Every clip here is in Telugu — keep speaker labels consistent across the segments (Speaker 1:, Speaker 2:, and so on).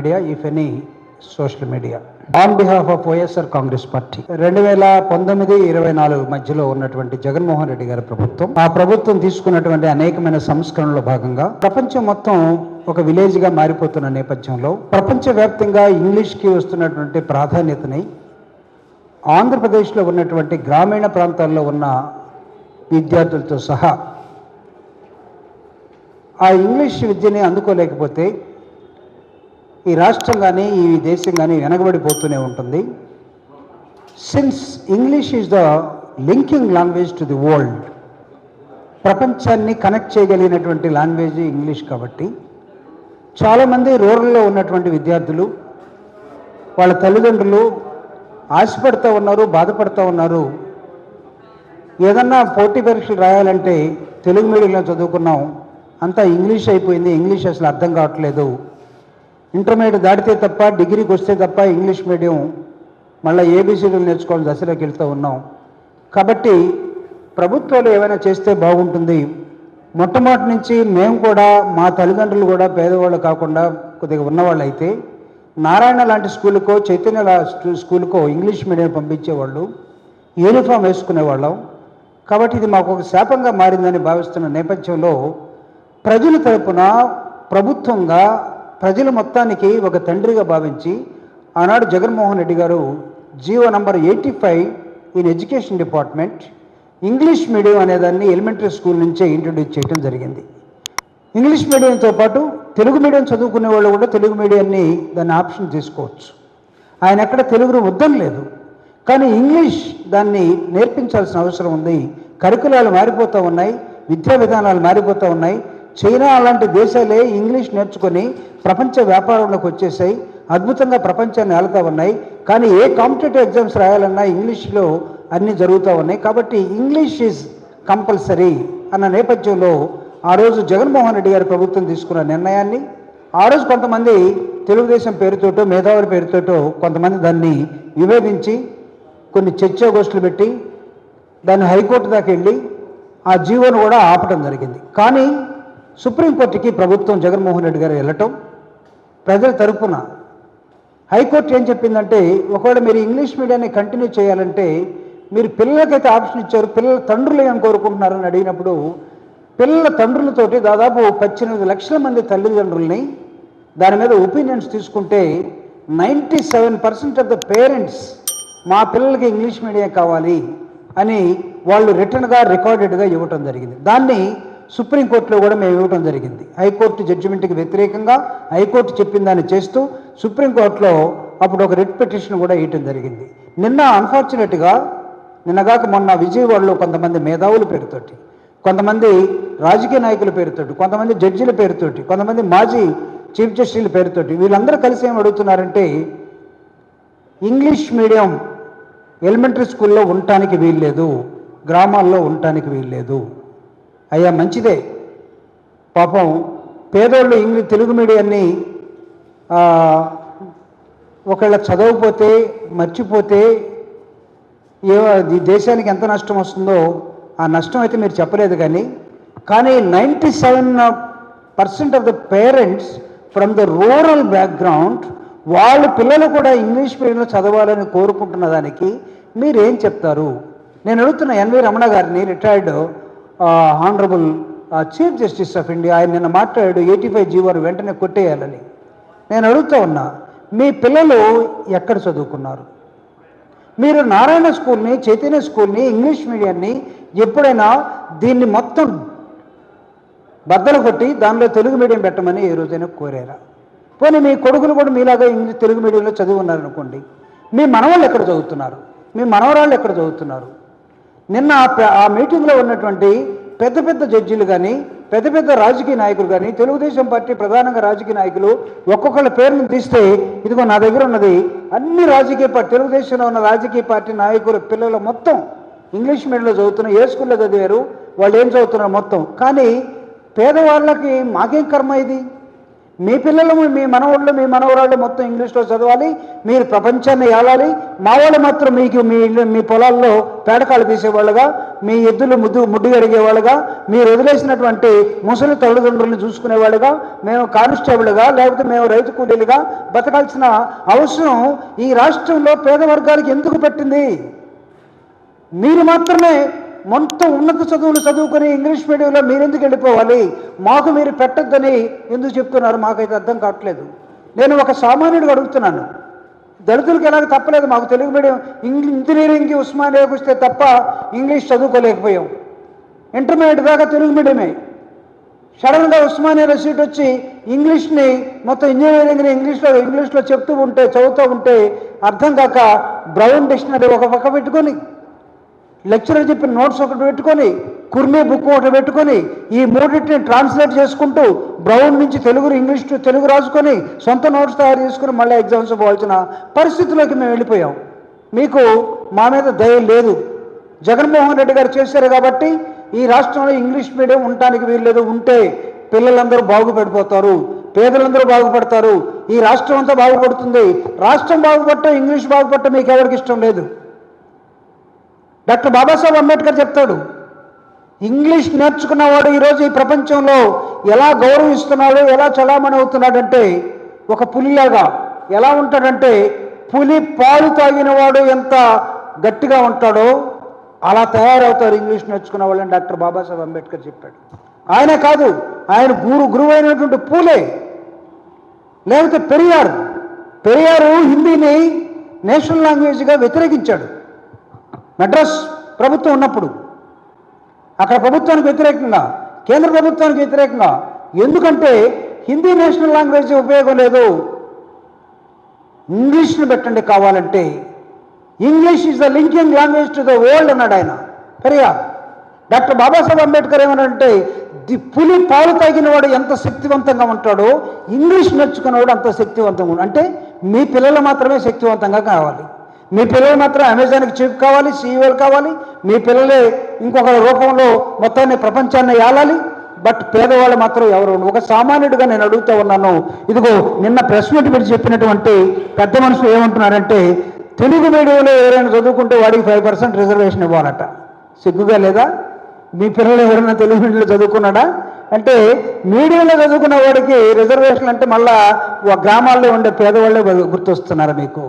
Speaker 1: Media if any social media on behalf of YSR Congress party రెండు వేల పంతొమ్మిది ఇరవై నాలుగు మధ్యలో ఉన్నటువంటి జగన్మోహన్ రెడ్డి గారి ప్రభుత్వం ఆ ప్రభుత్వం తీసుకున్నటువంటి అనేకమైన సంస్కరణలో భాగంగా ప్రపంచం మొత్తం ఒక విలేజ్గా మారిపోతున్న నేపథ్యంలో ప్రపంచవ్యాప్తంగా ఇంగ్లీష్కి వస్తున్నటువంటి ప్రాధాన్యతని ఆంధ్రప్రదేశ్లో ఉన్నటువంటి గ్రామీణ ప్రాంతాల్లో ఉన్న విద్యార్థులతో సహా ఆ ఇంగ్లీష్ విద్యని అందుకోలేకపోతే ఈ రాష్ట్రం కానీ ఈ దేశం కానీ వెనకబడిపోతూనే ఉంటుంది. Since English is the linking language to the world ప్రపంచాన్ని కనెక్ట్ చేయగలిగినటువంటి లాంగ్వేజ్ ఇంగ్లీష్ కాబట్టి చాలామంది రూరల్లో ఉన్నటువంటి విద్యార్థులు వాళ్ళ తల్లిదండ్రులు ఆశపడుతూ ఉన్నారు బాధపడుతూ ఉన్నారు. ఏదన్నా పోటీ పరీక్షలు రాయాలంటే తెలుగు మీడియంలో చదువుకున్నాం అంతా ఇంగ్లీష్ అయిపోయింది ఇంగ్లీష్ అసలు అర్థం కావట్లేదు. ఇంటర్మీడియట్ దాటితే తప్ప డిగ్రీకి వస్తే తప్ప ఇంగ్లీష్ మీడియం మళ్ళీ ఏబీసీలు నేర్చుకోవాలని దశలోకి వెళ్తూ ఉన్నాం. కాబట్టి ప్రభుత్వాలు ఏమైనా చేస్తే బాగుంటుంది. మొట్టమొదటి నుంచి మేము కూడా మా తల్లిదండ్రులు కూడా పేదవాళ్ళు కాకుండా కొద్దిగా ఉన్నవాళ్ళు అయితే నారాయణ లాంటి స్కూల్కో చైతన్య స్కూల్కో ఇంగ్లీష్ మీడియం పంపించేవాళ్ళు యూనిఫామ్ వేసుకునేవాళ్ళం. కాబట్టి ఇది మాకు ఒక శాపంగా మారిందని భావిస్తున్న నేపథ్యంలో ప్రజల తరపున ప్రభుత్వంగా ప్రజల మొత్తానికి ఒక తండ్రిగా భావించి ఆనాడు Jaganmohan Reddy garu GO number eighty five in education department English medium అనేదాన్ని ఎలిమెంటరీ స్కూల్ నుంచే ఇంట్రడ్యూస్ చేయడం జరిగింది. ఇంగ్లీష్ మీడియంతో పాటు తెలుగు మీడియం చదువుకునే వాళ్ళు కూడా తెలుగు మీడియాన్ని దాన్ని ఆప్షన్ తీసుకోవచ్చు. ఆయన ఎక్కడ తెలుగును వద్దని లేదు. కానీ ఇంగ్లీష్ దాన్ని నేర్పించాల్సిన అవసరం ఉంది. కరికులాలు మారిపోతూ ఉన్నాయి. విద్యా విధానాలు మారిపోతూ ఉన్నాయి. చైనా అలాంటి దేశాలే ఇంగ్లీష్ నేర్చుకొని ప్రపంచ వ్యాపారంలోకి వచ్చేసాయి. అద్భుతంగా ప్రపంచాన్ని ఆలుతూ ఉన్నాయి. కానీ ఏ కాంపిటేటివ్ ఎగ్జామ్స్ రాయాలన్నా ఇంగ్లీష్లో అన్నీ జరుగుతూ ఉన్నాయి. కాబట్టి ఇంగ్లీష్ ఈజ్ కంపల్సరీ అన్న నేపథ్యంలో ఆ రోజు జగన్మోహన్ రెడ్డి గారి ప్రభుత్వం తీసుకున్న నిర్ణయాన్ని ఆ రోజు కొంతమంది తెలుగుదేశం పేరుతోటో మేధావుల పేరుతోటో కొంతమంది దాన్ని విభేదించి కొన్ని చర్చాగోష్ఠులు పెట్టి దాన్ని హైకోర్టు దాకా వెళ్ళి ఆ జీవోను కూడా ఆపటం జరిగింది. కానీ సుప్రీంకోర్టుకి ప్రభుత్వం జగన్మోహన్ రెడ్డి గారు వెళ్ళటం ప్రజల తరపున హైకోర్టు ఏం చెప్పిందంటే ఒకవేళ మీరు ఇంగ్లీష్ మీడియాన్ని కంటిన్యూ చేయాలంటే మీరు పిల్లలకైతే ఆప్షన్ ఇచ్చారు పిల్లల తండ్రులు ఏం కోరుకుంటున్నారని అడిగినప్పుడు పిల్లల తండ్రులతోటి దాదాపు పద్దెనిమిది లక్షల మంది తల్లిదండ్రుల్ని దాని మీద ఒపీనియన్స్ తీసుకుంటే ninety seven percent of the parents మా పిల్లలకి ఇంగ్లీష్ మీడియం కావాలి అని వాళ్ళు రిటర్న్గా రికార్డెడ్గా ఇవ్వటం జరిగింది. దాన్ని సుప్రీంకోర్టులో కూడా మేము ఇవ్వటం జరిగింది. హైకోర్టు జడ్జిమెంట్కి వ్యతిరేకంగా హైకోర్టు చెప్పిన దాన్ని చేస్తూ సుప్రీంకోర్టులో అప్పుడు ఒక రిట్ పిటిషన్ కూడా ఇవ్వటం జరిగింది. నిన్న అన్ఫార్చునేట్గా నిన్నగాక మొన్న విజయవాడలో కొంతమంది మేధావుల పేరుతోటి కొంతమంది రాజకీయ నాయకుల పేరుతోటి కొంతమంది జడ్జిల పేరుతోటి కొంతమంది మాజీ చీఫ్ జస్టిస్ల పేరుతోటి వీళ్ళందరూ కలిసి ఏం అడుగుతున్నారంటే ఇంగ్లీష్ మీడియం ఎలిమెంటరీ స్కూల్లో ఉండటానికి వీల్లేదు గ్రామాల్లో ఉండటానికి వీల్లేదు. అయ్యా మంచిదే. పాపం పేదోళ్ళు ఇంగ్లీష్ తెలుగు మీడియాన్ని ఒకళ్ళ ఒకవేళ చదవకపోతే మర్చిపోతే ఏ ఈ దేశానికి ఎంత నష్టం వస్తుందో ఆ నష్టం అయితే మీరు చెప్పలేదు కానీ కానీ ninety seven percent of the parents from the rural background వాళ్ళ పిల్లలు కూడా ఇంగ్లీష్ మీడియంలో చదవాలని కోరుకుంటున్న దానికి మీరేం చెప్తారు? నేను అడుగుతున్న N V Ramana Ramana retired honourable chief justice of India ఆయన నిన్న మాట్లాడాడు ఎయిటీ ఫైవ్ జీవోని వెంటనే కొట్టేయాలని. నేను అడుగుతూ ఉన్నా మీ పిల్లలు ఎక్కడ చదువుకున్నారు? మీరు నారాయణ స్కూల్ని చైతన్య స్కూల్ని ఇంగ్లీష్ మీడియాన్ని ఎప్పుడైనా దీన్ని మొత్తం బద్దలు కొట్టి దానిలో తెలుగు మీడియం పెట్టమని ఏ రోజైనా కోరారా? పోనీ మీ కొడుకులు కూడా మీలాగా ఇంగ్లీష్ తెలుగు మీడియంలో చదువున్నారనుకోండి మీ మనవాళ్ళు ఎక్కడ చదువుతున్నారు? మీ మనవరాళ్ళు ఎక్కడ చదువుతున్నారు? నిన్న ఆ మీటింగ్లో ఉన్నటువంటి పెద్ద పెద్ద జడ్జీలు కానీ పెద్ద పెద్ద రాజకీయ నాయకులు కానీ తెలుగుదేశం పార్టీ ప్రధానంగా రాజకీయ నాయకులు ఒక్కొక్కళ్ళ పేరును తీస్తే ఇదిగో నా దగ్గర ఉన్నది అన్ని రాజకీయ పార్టీ తెలుగుదేశంలో ఉన్న రాజకీయ పార్టీ నాయకుల పిల్లలు మొత్తం ఇంగ్లీష్ మీడియంలో చదువుతున్నారు ఏ స్కూల్లో చదివారు వాళ్ళు ఏం చదువుతున్నారు మొత్తం. కానీ పేదవాళ్ళకి మాకేం కర్మ ఇది? మీ పిల్లలు మీ మనవాళ్ళు మీ మనవరాళ్ళు మొత్తం ఇంగ్లీష్లో చదవాలి మీరు ప్రపంచాన్ని ఏలాలి. మా వాళ్ళు మాత్రం మీకు మీ ఇల్లు మీ పొలాల్లో పేడకాలు తీసేవాళ్ళుగా మీ ఎద్దులు ముద్దు ముడ్డు అడిగేవాళ్ళుగా మీరు వదిలేసినటువంటి ముసలి తల్లిదండ్రులను చూసుకునేవాళ్ళుగా మేము కానిస్టేబుల్గా లేకపోతే మేము రైతు కూలీలుగా బతకాల్సిన అవసరం ఈ రాష్ట్రంలో పేద వర్గాలకు ఎందుకు పెట్టింది? మీరు మాత్రమే మొత్తం ఉన్నత చదువులు చదువుకొని ఇంగ్లీష్ మీడియంలో మీరెందుకు వెళ్ళిపోవాలి? మాకు మీరు పెట్టద్దని ఎందుకు చెప్తున్నారు? మాకైతే అర్థం కావట్లేదు. నేను ఒక సామాన్యుడు అడుగుతున్నాను. దళితులకు ఎలాగ తప్పలేదు? మాకు తెలుగు మీడియం ఇంగ్లీ ఇంజనీరింగ్కి ఉస్మానియాకి వస్తే తప్ప ఇంగ్లీష్ చదువుకోలేకపోయాం. ఇంటర్మీడియట్ దాకా తెలుగు మీడియమే. సడన్గా ఉస్మానియా సీట్ వచ్చి ఇంగ్లీష్ని మొత్తం ఇంజనీరింగ్ని ఇంగ్లీష్లో ఇంగ్లీష్లో చెప్తూ ఉంటే చదువుతూ ఉంటే అర్థం కాక బ్రౌన్ డిక్షనరీ ఒక పక్క పెట్టుకొని లెక్చరర్ చెప్పిన నోట్స్ ఒకటి పెట్టుకొని కుర్మీ బుక్ ఒకటి పెట్టుకొని ఈ మూడింటిని ట్రాన్స్లేట్ చేసుకుంటూ బ్రౌన్ నుంచి తెలుగు ఇంగ్లీష్ టు తెలుగు రాసుకొని సొంత నోట్స్ తయారు చేసుకుని మళ్ళీ ఎగ్జామ్స్ పోవాల్సిన పరిస్థితిలోకి మేము వెళ్ళిపోయాం. మీకు మా మీద దయ లేదు. జగన్మోహన్ రెడ్డి గారు చేశారు కాబట్టి ఈ రాష్ట్రంలో ఇంగ్లీష్ మీడియం ఉండటానికి వీల్లేదు ఉంటే పిల్లలందరూ బాగుపడిపోతారు. పేదలందరూ బాగుపడతారు. ఈ రాష్ట్రం అంతా బాగుపడుతుంది. రాష్ట్రం బాగుపడటం ఇంగ్లీష్ బాగుపడటం మీకు ఎవరికి ఇష్టం లేదు. డాక్టర్ బాబాసాహెబ్ అంబేద్కర్ చెప్తాడు ఇంగ్లీష్ నేర్చుకున్నవాడు ఈరోజు ఈ ప్రపంచంలో ఎలా గౌరవిస్తున్నాడు ఎలా చలామణి అవుతున్నాడంటే ఒక పులిలాగా. ఎలా ఉంటాడంటే పులి పాలు తాగినవాడు ఎంత గట్టిగా ఉంటాడో అలా తయారవుతారు ఇంగ్లీష్ నేర్చుకున్న వాళ్ళని డాక్టర్ బాబాసాహెబ్ అంబేద్కర్ చెప్పాడు. ఆయన కాదు ఆయన గురు గురువు అయినటువంటి పూలే. లేకపోతే పెరియార్. పెరియారు హిందీని నేషనల్ లాంగ్వేజ్గా వ్యతిరేకించాడు. మెడ్రాస్ ప్రభుత్వం ఉన్నప్పుడు అక్కడ ప్రభుత్వానికి వ్యతిరేకంగా కేంద్ర ప్రభుత్వానికి వ్యతిరేకంగా ఎందుకంటే హిందీ నేషనల్ లాంగ్వేజ్ ఉపయోగం లేదు. ఇంగ్లీష్ని పెట్టండి కావాలంటే. English is the linking language to the world అన్నాడు ఆయన. పెరియార్. డాక్టర్ బాబాసాహెబ్ అంబేద్కర్ ఏమనంటే ది పులి పాలు తాగిన వాడు ఎంత శక్తివంతంగా ఉంటాడో ఇంగ్లీష్ నేర్చుకున్నవాడు అంత శక్తివంతంగా ఉంటాడు అంటే మీ పిల్లలు మాత్రమే శక్తివంతంగా కావాలి. మీ పిల్లలు మాత్రం అమెజాన్కి చీఫ్ కావాలి సీఈఓలు కావాలి. మీ పిల్లలే ఇంకొక రూపంలో మొత్తాన్ని ప్రపంచాన్ని ఏలాలి. బట్ పేదవాళ్ళు మాత్రం ఎవరు? ఒక సామాన్యుడిగా నేను అడుగుతూ ఉన్నాను. ఇదిగో నిన్న ప్రెస్ మీట్ మీరు చెప్పినటువంటి పెద్ద మనుషులు ఏమంటున్నారంటే తెలుగు మీడియంలో ఎవరైనా చదువుకుంటే వాడికి ఫైవ్ పర్సెంట్ రిజర్వేషన్ ఇవ్వాలట. సిగ్గుగా లేదా? మీ పిల్లలు ఎవరైనా తెలుగు మీడియంలో చదువుకున్నాడా? అంటే మీడియంలో చదువుకున్న వాడికి రిజర్వేషన్ అంటే మళ్ళా గ్రామాల్లో ఉండే పేదవాళ్ళే గుర్తొస్తున్నారు మీకు?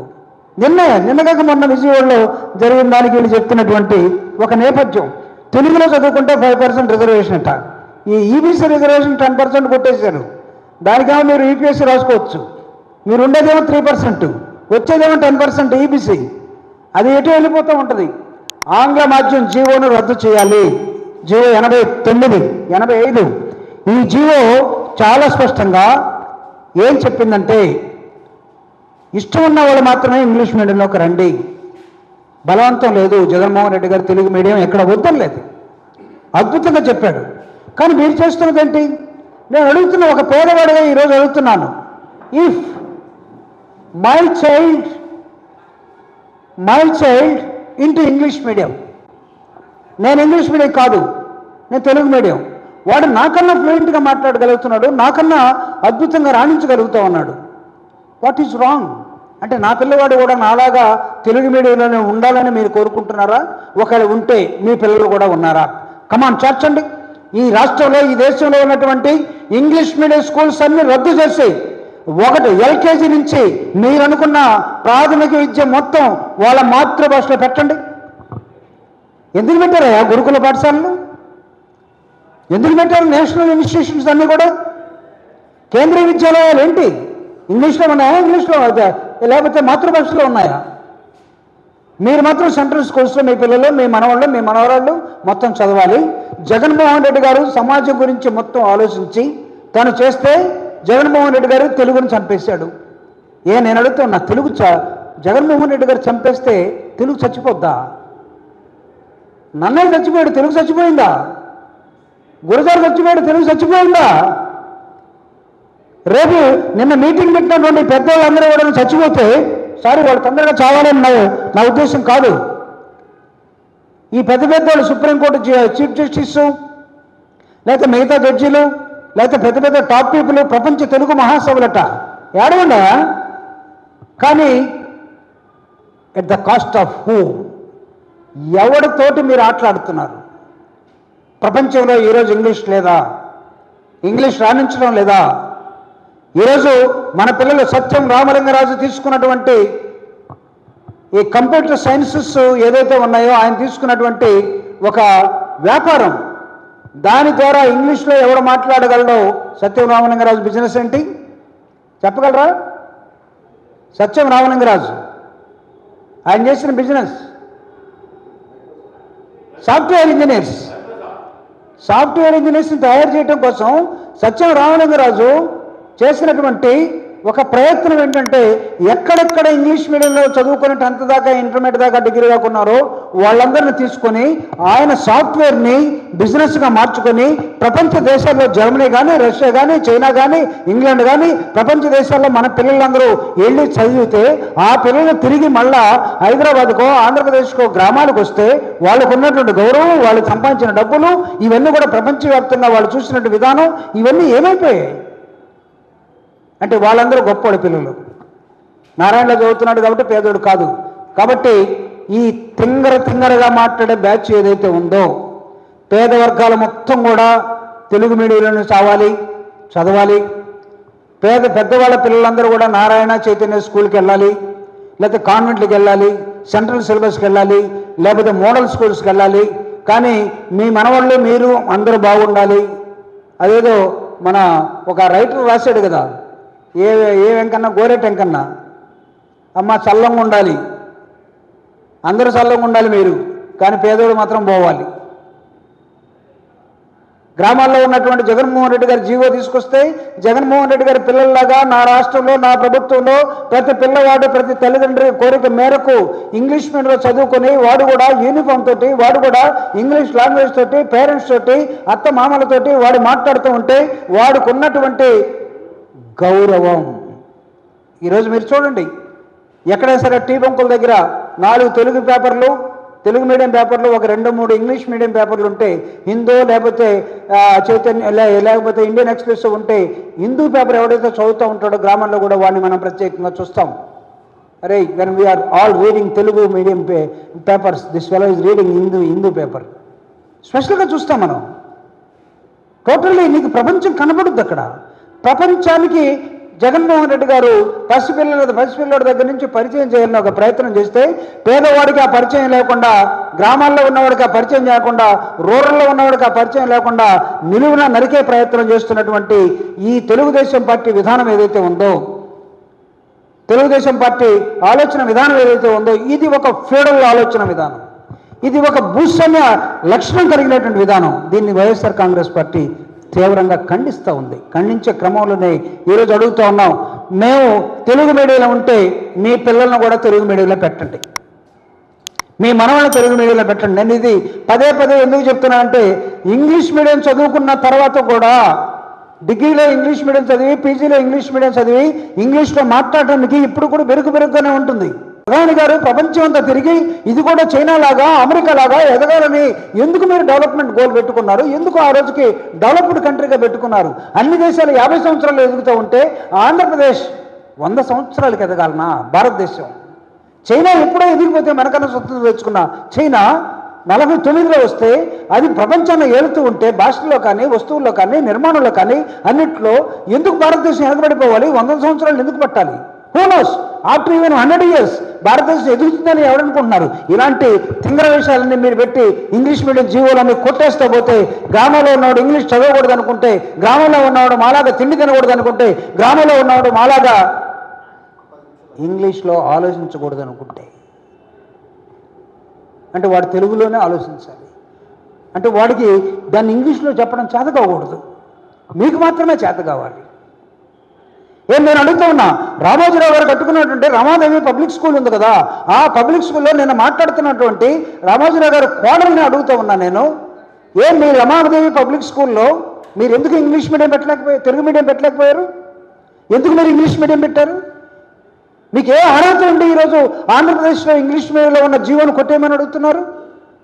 Speaker 1: నిన్న నిన్నగాక మొన్న విజయవాడలో జరిగిన దానికి వీళ్ళు చెప్తున్నటువంటి ఒక నేపథ్యం. తెలుగులో చదువుకుంటే ఫైవ్ పర్సెంట్ రిజర్వేషన్ అంట. ఈ ఈబీసీ రిజర్వేషన్ టెన్ పర్సెంట్ కొట్టేశారు. దానికేమో మీరు ఈపీఎస్సీ రాసుకోవచ్చు. మీరు ఉండేదేమో త్రీ పర్సెంట్ వచ్చేదేమో టెన్ పర్సెంట్ ఈబీసీ అది ఎటు వెళ్ళిపోతూ ఉంటుంది? ఆంగ్ల మాధ్యం జీవోను రద్దు చేయాలి. జీవో ఎనభై తొమ్మిది ఎనభై ఐదు. ఈ జీవో చాలా స్పష్టంగా ఏం చెప్పిందంటే ఇష్టం ఉన్న వాళ్ళు మాత్రమే ఇంగ్లీష్ మీడియంలోకి రండి. బలవంతం లేదు. జగన్మోహన్ రెడ్డి గారు తెలుగు మీడియం ఎక్కడ వద్దలేదు అద్భుతంగా చెప్పాడు. కానీ మీరు చేస్తున్నది ఏంటి? నేను అడుగుతున్న ఒక పేదవాడిగా ఈరోజు అడుగుతున్నాను. If my child my child into English medium నేను ఇంగ్లీష్ మీడియం కాదు. నేను తెలుగు మీడియం. వాడు నాకన్నా ఫ్లూయెంట్గా మాట్లాడగలుగుతున్నాడు. నాకన్నా అద్భుతంగా రాణించగలుగుతూ ఉన్నాడు. వాట్ ఈజ్ రాంగ్ అంటే నా పిల్లవాడు కూడా నాలాగా తెలుగు మీడియంలోనే ఉండాలని మీరు కోరుకుంటున్నారా? ఒకవేళ ఉంటే మీ పిల్లలు కూడా ఉన్నారా? కమాన్ చేర్చండి ఈ రాష్ట్రంలో ఈ దేశంలో ఉన్నటువంటి ఇంగ్లీష్ మీడియం స్కూల్స్ అన్ని రద్దు చేసి ఒకటి ఎల్కేజీ నుంచి మీరు అనుకున్న ప్రాథమిక విద్య మొత్తం వాళ్ళ మాతృభాషలో పెట్టండి. ఎందుకు పెట్టారా గురుకుల పాఠశాలలు? ఎందుకు పెట్టారు నేషనల్ ఇన్స్టిట్యూషన్స్ అన్నీ కూడా? కేంద్రీయ విద్యాలయాలు ఏంటి? ఇంగ్లీష్లో ఉన్నాయా? ఇంగ్లీష్లో లేకపోతే మాతృభాషలో ఉన్నాయా? మీరు మాత్రం సెంట్రల్ స్కూల్స్లో మీ పిల్లలు మీ మనవాళ్ళు మీ మనవరాళ్ళు మొత్తం చదవాలి. జగన్మోహన్ రెడ్డి గారు సమాజం గురించి మొత్తం ఆలోచించి తను చేస్తే జగన్మోహన్ రెడ్డి గారు తెలుగుని చంపేశాడు. ఏ నేను అడుగుతున్నా తెలుగు చ జగన్మోహన్ రెడ్డి గారు చంపేస్తే తెలుగు చచ్చిపోద్దా? నన్నయ్య చచ్చిపోయాడు తెలుగు చచ్చిపోయిందా? గురుగారు చచ్చిపోయాడు తెలుగు చచ్చిపోయిందా? రేపు నిన్న మీటింగ్ పెట్టినటువంటి పెద్దవాళ్ళందరూ కూడా చచ్చిపోతే సారీ వాళ్ళు తొందరగా చావాలని నా నా ఉద్దేశం కాదు. ఈ పెద్ద పెద్ద వాళ్ళు సుప్రీంకోర్టు చీఫ్ జస్టిస్ లేకపోతే మిగతా జడ్జీలు లేకపోతే పెద్ద పెద్ద టాప్ పీపుల్ ప్రపంచ తెలుగు మహాసభలట. ఏడవండా? కానీ at the cost of who ఎవడితోటి మీరు ఆటలాడుతున్నారు? ప్రపంచంలో ఈరోజు ఇంగ్లీష్ లేదా? ఇంగ్లీష్ రాణించడం లేదా? ఈరోజు మన పిల్లలు సత్యం రామలింగరాజు తీసుకున్నటువంటి ఈ కంప్యూటర్ సైన్సెస్ ఏదైతే ఉన్నాయో ఆయన తీసుకున్నటువంటి ఒక వ్యాపారం. దాని ద్వారా ఇంగ్లీష్లో ఎవరు మాట్లాడగలడో సత్యం రామలింగరాజు బిజినెస్ ఏంటి? చెప్పగలరా? సత్యం రామలింగరాజు. ఆయన చేసిన బిజినెస్. Software engineers. సాఫ్ట్వేర్ ఇంజనీర్స్ని తయారు చేయడం కోసం సత్యం రామలింగరాజు చేసినటువంటి ఒక ప్రయత్నం ఏంటంటే ఎక్కడెక్కడ ఇంగ్లీష్ మీడియంలో చదువుకుని టెన్త్ దాకా ఇంటర్మీడియట్ దాకా డిగ్రీ దాకా ఉన్నారో వాళ్ళందరిని తీసుకొని ఆయన సాఫ్ట్వేర్ని బిజినెస్గా మార్చుకొని ప్రపంచ దేశాల్లో జర్మనీ కానీ రష్యా కానీ చైనా కానీ ఇంగ్లాండ్ కానీ ప్రపంచ దేశాల్లో మన పిల్లలందరూ వెళ్ళి చదివితే ఆ పిల్లలు తిరిగి మళ్ళా హైదరాబాద్కో ఆంధ్రప్రదేశ్కో గ్రామాలకు వస్తే వాళ్ళకు ఉన్నటువంటి గౌరవం వాళ్ళు సంపాదించిన డబ్బులు ఇవన్నీ కూడా ప్రపంచవ్యాప్తంగా వాళ్ళు చూసినట్టు విధానం ఇవన్నీ ఏమైపోయాయి? అంటే వాళ్ళందరూ గొప్పోడు పిల్లలు. నారాయణలో చదువుతున్నాడు కాబట్టి పేదోడు కాదు. కాబట్టి ఈ తింగర తింగరగా మాట్లాడే బ్యాచ్ ఏదైతే ఉందో పేద వర్గాల మొత్తం కూడా తెలుగు మీడియంలోనే చావాలి చదవాలి. పేద పెద్దవాళ్ళ పిల్లలందరూ కూడా నారాయణ చైతన్య స్కూల్కి వెళ్ళాలి లేకపోతే కాన్వెంట్కి వెళ్ళాలి సెంట్రల్ సిలబస్కి వెళ్ళాలి లేకపోతే మోడల్ స్కూల్స్కి వెళ్ళాలి. కానీ మీ మనవాళ్ళు మీరు అందరూ బాగుండాలి. అదేదో మన ఒక రైటర్ రాశాడు కదా ఏ ఏ వెంకన్న? గోరెట్ వెంకన్న అమ్మ చల్లంగా ఉండాలి. అందరూ చల్లంగా ఉండాలి మీరు కానీ పేదోడు మాత్రం పోవాలి. గ్రామాల్లో ఉన్నటువంటి జగన్మోహన్ రెడ్డి గారి జీవో తీసుకొస్తే జగన్మోహన్ రెడ్డి గారి పిల్లల్లాగా నా రాష్ట్రంలో నా ప్రభుత్వంలో ప్రతి పిల్లవాడు ప్రతి తల్లిదండ్రి కోరిక మేరకు ఇంగ్లీష్ మీడియంలో చదువుకొని వాడు కూడా యూనిఫామ్ తోటి వాడు కూడా ఇంగ్లీష్ లాంగ్వేజ్ తోటి పేరెంట్స్ తోటి అత్త మామలతోటి వాడు మాట్లాడుతూ ఉంటే వాడుకున్నటువంటి గౌరవం. ఈరోజు మీరు చూడండి ఎక్కడైనా సరే టీ బంకుల దగ్గర నాలుగు తెలుగు పేపర్లు తెలుగు మీడియం పేపర్లు ఒక రెండు మూడు ఇంగ్లీష్ మీడియం పేపర్లు ఉంటే హిందూ లేకపోతే చైతన్య లేకపోతే ఇండియన్ ఎక్స్ప్రెస్ ఉంటే హిందూ పేపర్ ఎవడైతే చదువుతూ ఉంటాడో గ్రామంలో కూడా వాడిని మనం ప్రత్యేకంగా చూస్తాం. అరే when we're all reading Telugu medium pa papers this fellow is reading Hindu Hindu paper. స్పెషల్గా చూస్తాం మనం. టోటల్లీ నీకు ప్రపంచం కనబడుద్ది అక్కడ. ప్రపంచానికి జగన్మోహన్ రెడ్డి గారు పసిపిల్లల పసిపిల్లడి దగ్గర నుంచి పరిచయం చేయాలని ఒక ప్రయత్నం చేస్తే పేదవాడికి ఆ పరిచయం లేకుండా గ్రామాల్లో ఉన్నవాడికి ఆ పరిచయం లేకుండా రూరల్లో ఉన్నవాడికి ఆ పరిచయం లేకుండా నిలువున నరికే ప్రయత్నం చేస్తున్నటువంటి ఈ తెలుగుదేశం పార్టీ విధానం ఏదైతే ఉందో తెలుగుదేశం పార్టీ ఆలోచన విధానం ఏదైతే ఉందో ఇది ఒక ఫ్యూడల్ ఆలోచన విధానం. ఇది ఒక భూస్వామ్య లక్షణం కలిగినటువంటి విధానం. దీన్ని వైఎస్ఆర్ కాంగ్రెస్ పార్టీ తీవ్రంగా ఖండిస్తూ ఉంది. ఖండించే క్రమంలోనే ఈరోజు అడుగుతూ ఉన్నాం. మేము తెలుగు మీడియాలో ఉంటే మీ పిల్లలను కూడా తెలుగు మీడియాలో పెట్టండి. మీ మనవాళ్ళని తెలుగు మీడియాలో పెట్టండి. నేను ఇది పదే పదే ఎందుకు చెప్తున్నా అంటే ఇంగ్లీష్ మీడియం చదువుకున్న తర్వాత కూడా డిగ్రీలో ఇంగ్లీష్ మీడియం చదివి పీజీలో ఇంగ్లీష్ మీడియం చదివి ఇంగ్లీష్లో మాట్లాడడానికి ఇప్పుడు కూడా బెరుకు బెరుగ్గానే ఉంటుంది. ప్రధాని గారు ప్రపంచం అంతా తిరిగి ఇది కూడా చైనా లాగా అమెరికా లాగా ఎదగాలని ఎందుకు మీరు డెవలప్మెంట్ గోల్ పెట్టుకున్నారు? ఎందుకు ఆ రోజుకి డెవలప్డ్ కంట్రీగా పెట్టుకున్నారు? అన్ని దేశాలు యాభై సంవత్సరాలు ఎదుగుతూ ఉంటే ఆంధ్రప్రదేశ్ వంద సంవత్సరాలకి ఎదగాలనా? భారతదేశం. చైనా ఎప్పుడో ఎదిగిపోతే మనకన్నా స్వతంత్రం తెచ్చుకున్న చైనా నలభై తొమ్మిదిలో వస్తే అది ప్రపంచాన్ని ఏలుతూ ఉంటే భాషల్లో కానీ వస్తువుల్లో కానీ నిర్మాణంలో కానీ అన్నిట్లో ఎందుకు భారతదేశం వెనకబడిపోవాలి వంద సంవత్సరాలు ఎందుకు పట్టాలి? హోనోస్ ఆఫ్టర్ ఈవెన్ హండ్రెడ్ ఇయర్స్ భారతదేశం ఎదుగుతుందని ఎవరనుకుంటున్నారు ఇలాంటి తింగర విషయాలన్నీ మీరు పెట్టి ఇంగ్లీష్ మీడియం జీవోలన్నీ కొట్టేస్తూ పోతే గ్రామంలో ఉన్నవాడు ఇంగ్లీష్ చదవకూడదు అనుకుంటే గ్రామంలో ఉన్నవాడు మాలాగా తిండి తినకూడదు అనుకుంటే గ్రామంలో ఉన్నవాడు మాలాగా ఇంగ్లీష్లో ఆలోచించకూడదు అనుకుంటే. అంటే వాడు తెలుగులోనే ఆలోచించాలి. అంటే వాడికి దాన్ని ఇంగ్లీష్లో చెప్పడం చేత కాకూడదు మీకు మాత్రమే చేత కావాలి. ఏం నేను అడుగుతా ఉన్నా? రామోజీరావు గారు కట్టుకున్నటువంటి రమాదేవి పబ్లిక్ స్కూల్ ఉంది కదా ఆ పబ్లిక్ స్కూల్లో నేను మాట్లాడుతున్నటువంటి రామోజీరావు గారు కోడల్ని అడుగుతూ ఉన్నా నేను. ఏం మీ రమాదేవి పబ్లిక్ స్కూల్లో మీరు ఎందుకు ఇంగ్లీష్ మీడియం పెట్టలేకపోయారు తెలుగు మీడియం పెట్టలేకపోయారు? ఎందుకు మీరు ఇంగ్లీష్ మీడియం పెట్టారు? మీకు ఏ అర్హత ఉండి ఈరోజు ఆంధ్రప్రదేశ్లో ఇంగ్లీష్ మీడియంలో ఉన్న జీవోను కొట్టేయమని అడుగుతున్నారు?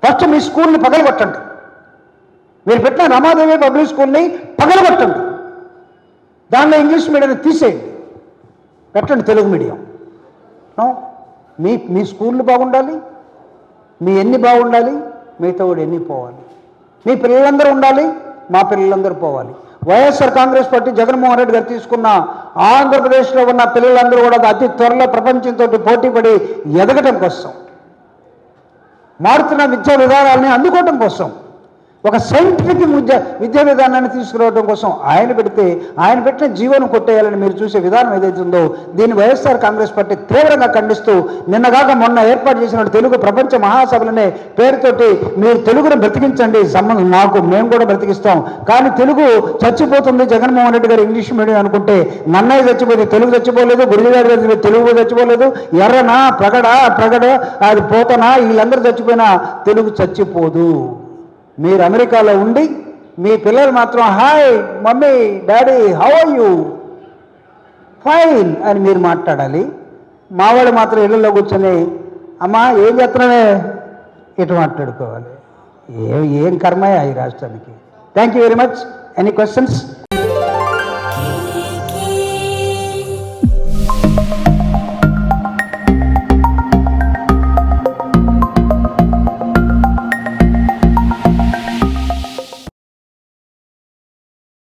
Speaker 1: ఫస్ట్ మీ స్కూల్ని పగలగొట్టండి. మీరు పెట్టిన రమాదేవి పబ్లిక్ స్కూల్ని పగలగొట్టండి. దానిలో ఇంగ్లీష్ మీడియం తీసేయండి. పెట్టండి తెలుగు మీడియం. మీ మీ స్కూళ్ళు బాగుండాలి మీ ఎన్ని బాగుండాలి మీతో వాడు ఎన్ని పోవాలి. మీ పిల్లలందరూ ఉండాలి మా పిల్లలందరూ పోవాలి. YSR Congress party Jaganmohan Reddy garu తీసుకున్న ఆంధ్రప్రదేశ్లో ఉన్న పిల్లలందరూ కూడా అతి త్వరలో ప్రపంచంతో పోటీపడి ఎదగటం కోసం మారుతున్న విద్యా విధానాలని అందుకోవటం కోసం ఒక సైంటిఫిక్ విద్య విద్యా విధానాన్ని తీసుకురావడం కోసం ఆయన పెడితే ఆయన పెట్టిన జీవనం కొట్టేయాలని మీరు చూసే విధానం ఏదైతే ఉందో దీన్ని వైఎస్ఆర్ కాంగ్రెస్ పార్టీ తీవ్రంగా ఖండిస్తూ నిన్నగాక మొన్న ఏర్పాటు చేసిన తెలుగు ప్రపంచ మహాసభలనే పేరుతోటి మీరు తెలుగును బ్రతికించండి. సంబంధం నాకు మేము కూడా బ్రతికిస్తాం. కానీ తెలుగు చచ్చిపోతుంది జగన్మోహన్ రెడ్డి గారు ఇంగ్లీష్ మీడియం అనుకుంటే నన్నయ్య చచ్చిపోయింది తెలుగు చచ్చిపోలేదు గురుజారి గారు తెలుగు చచ్చిపోలేదు. ఎర్రనా ప్రగడ ప్రగడ అది పోతనా వీళ్ళందరూ చచ్చిపోయినా తెలుగు చచ్చిపోదు. మీరు అమెరికాలో ఉండి మీ పిల్లలు మాత్రం hi mummy daddy how are you? Fine అని మీరు మాట్లాడాలి. మావాడు మాత్రం ఇళ్ళల్లో కూర్చొని అమ్మా ఏం చేస్తున్నావే? ఇటు మాట్లాడుకోవాలి. ఏ ఏం కర్మయా ఈ రాష్ట్రానికి? Thank you very much any questions